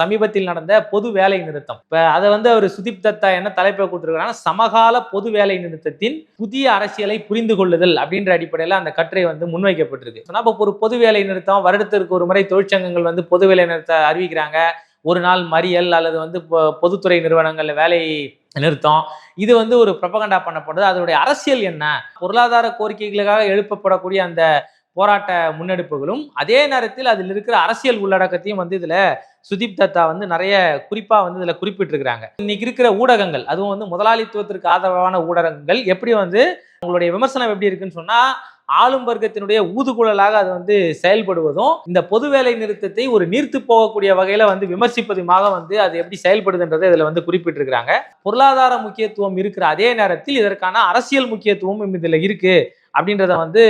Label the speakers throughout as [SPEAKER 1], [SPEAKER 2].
[SPEAKER 1] சமீபத்தில் நடந்த பொது வேலை நிறுத்தம். இப்போ அதை வந்து அவர் சுதீப் தத்தா என்ன தலைப்பை கொடுத்துருக்காங்கன்னா சமகால பொது வேலை நிறுத்தத்தின் புதிய அரசியலை புரிந்து கொள்ளுதல் அப்படின்ற அடிப்படையில் அந்த கட்டுரை வந்து முன்வைக்கப்பட்டிருக்கு. அப்போ இப்போ ஒரு பொது வேலை நிறுத்தம் வருடத்திற்கு ஒரு முறை தொழிற்சங்கங்கள் வந்து பொது வேலை நிறுத்த அறிவிக்கிறாங்க. ஒரு நாள் மறியல் அல்லது வந்து பொதுத்துறை நிறுவனங்களில் வேலை நிறுத்தம். இது வந்து ஒரு ப்ரொபகண்டா பண்ணப்படுது. அதனுடைய அரசியல் என்ன? பொருளாதார கோரிக்கைகளுக்காக எழுப்பப்படக்கூடிய அந்த போராட்ட முன்னெடுப்புகளும் அதே நேரத்தில் அதில் இருக்கிற அரசியல் உள்ளடக்கத்தையும் வந்து இதில் சுதீப் தத்தா வந்து நிறைய குறிப்பாக வந்து இதில் குறிப்பிட்டிருக்கிறாங்க. இன்னைக்கு இருக்கிற ஊடகங்கள் அதுவும் வந்து முதலாளித்துவத்திற்கு ஆதரவான ஊடகங்கள் எப்படி வந்து உங்களுடைய விமர்சனம் எப்படி இருக்குன்னு சொன்னால் ஆளும் வர்க்கத்தினுடைய ஊதுகுழலாக அது வந்து செயல்படுவதும் இந்த பொது வேலை நிறுத்தத்தை ஒரு நீர்த்து போகக்கூடிய வகையில வந்து விமர்சிப்பதுமாக வந்து அது எப்படி செயல்படுதுன்றதை இதுல வந்து குறிப்பிட்டிருக்கிறாங்க. பொருளாதார முக்கியத்துவம் இருக்கிற அதே நேரத்தில் இதற்கான அரசியல் முக்கியத்துவமும் இதுல இருக்கு. அப்படின்றத வந்து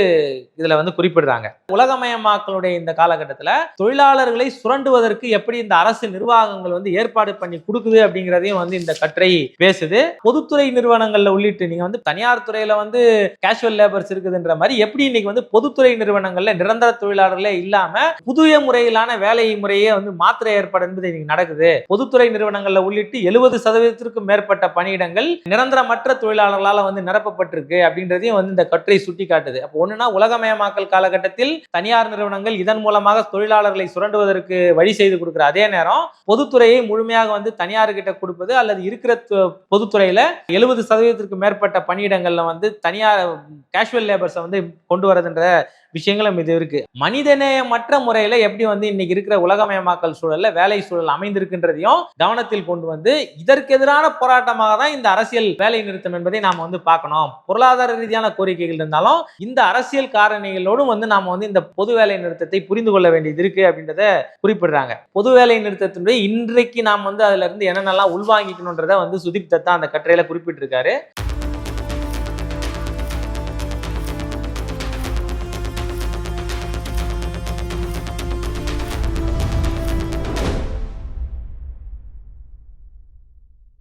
[SPEAKER 1] இதுல வந்து குறிப்பிடுறாங்க. உலகமயமாக்கலுடைய இந்த காலகட்டத்தில் தொழிலாளர்களை சுரண்டுவதற்கு எப்படி இந்த அரசு நிர்வாகங்கள் வந்து ஏற்பாடு பண்ணி கொடுக்குது அப்படிங்கிறதையும் வந்து இந்த கட்டுரை பேசுது. பொதுத்துறை நிறுவனங்கள்ல உள்ளிட்டு நீங்க வந்து தனியார் துறையில வந்து கேஷுவல் லேபர்ஸ் இருக்குதுன்ற மாதிரி எப்படி இன்னைக்கு வந்து பொதுத்துறை நிறுவனங்கள்ல நிரந்தர தொழிலாளர்களே இல்லாம புதிய முறையிலான வேலை முறையே வந்து மாத்திரை ஏற்பாடு என்பது இன்னைக்கு நடக்குது. பொதுத்துறை நிறுவனங்கள்ல உள்ளிட்டு எழுபது சதவீதத்திற்கும் மேற்பட்ட பணியிடங்கள் நிரந்தரமற்ற தொழிலாளர்களால் வந்து நிரப்பப்பட்டிருக்கு அப்படின்றதையும் வந்து இந்த கட்டுரை சுட்டி காட்டுது. அப்போ ஒன்றுனா உலகமயமாக்கல் காலகட்டத்தில் தனியார் நிறுவனங்கள் இதன் மூலமாக தொழிலாளர்களை சுரண்டுவதற்கு வழி செய்து கொடுக்குற அதே நேரம் பொதுத்துறையை முழுமையாக வந்து தனியார்கிட்ட கொடுப்பது அல்லது இருக்கிற து- பொதுத்துறையில எழுபது சதவீதத்திற்கு மேற்பட்ட பணியிடங்கள்ல வந்து தனியார் கேஷுவல் லேபர்ஸை வந்து கொண்டு வரதுன்ற விஷயங்களும் இது இருக்கு. மனிதநேயமற்ற முறையில எப்படி வந்து இன்னைக்கு இருக்கிற உலகமயமாக்கல் சூழல்ல வேலை சூழல் அமைந்திருக்கின்றதையும் கவனத்தில் கொண்டு வந்து இதற்கு எதிரான போராட்டமாக தான் இந்த அரசியல் வேலை நிறுத்தம் என்பதை நாம வந்து பார்க்கணும். பொருளாதார ரீதியான கோரிக்கைகள் இருந்தாலும் இந்த அரசியல் காரணிகளோடும் வந்து நாம வந்து இந்த பொது வேலை நிறுத்தத்தை புரிந்து கொள்ள வேண்டியது இருக்கு அப்படின்றத குறிப்பிடுறாங்க. பொது வேலை நிறுத்தத்தினுடைய இன்றைக்கு நாம் வந்து அதுல இருந்து என்னென்னலாம் உள்வாங்கிக்கணுன்றத வந்து சுதீப் தத்தா அந்த கட்டுரையில குறிப்பிட்டிருக்காரு.